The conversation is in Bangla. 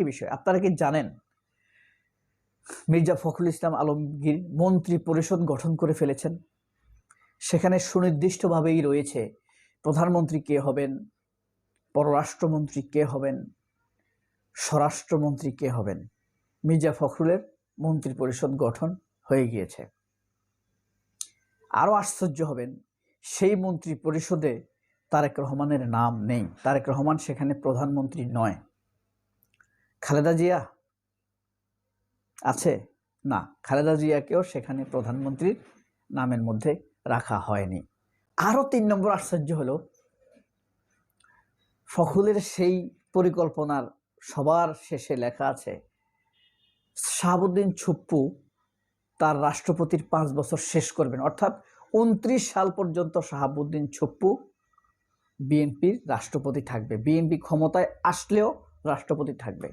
আরেকটি বিষয়, আপনারা কি জানেন? মির্জা ফখরুল ইসলাম আলমগীর মন্ত্রী পরিষদ গঠন করে ফেলেছেন। সেখানে সুনির্দিষ্টভাবেই রয়েছে প্রধানমন্ত্রী কে হবেন, পররাষ্ট্রমন্ত্রী কে হবেন, স্বরাষ্ট্রমন্ত্রী কে হবেন। মির্জা ফখরুলের মন্ত্রী পরিষদ গঠন হয়ে গিয়েছে। আরও আশ্চর্য হবেন, সেই মন্ত্রী পরিষদে তারেক রহমানের নাম নেই। তারেক রহমান সেখানে প্রধানমন্ত্রী নয়। খালেদা জিয়া আছে? না, খালেদা জিয়াকেও সেখানে প্রধানমন্ত্রীর নামের মধ্যে রাখা হয়নি। আরও তিন নম্বর আশ্চর্য হলো, ফখরুলের সেই পরিকল্পনার সবার শেষে লেখা আছে, শাহাবুদ্দিন ছুপ্পু তার রাষ্ট্রপতির পাঁচ বছর শেষ করবেন। অর্থাৎ উনত্রিশ সাল পর্যন্ত শাহাবুদ্দিন ছুপ্পু বিএনপির রাষ্ট্রপতি থাকবে। বিএনপি ক্ষমতায় আসলেও রাষ্ট্রপতি থাকবে।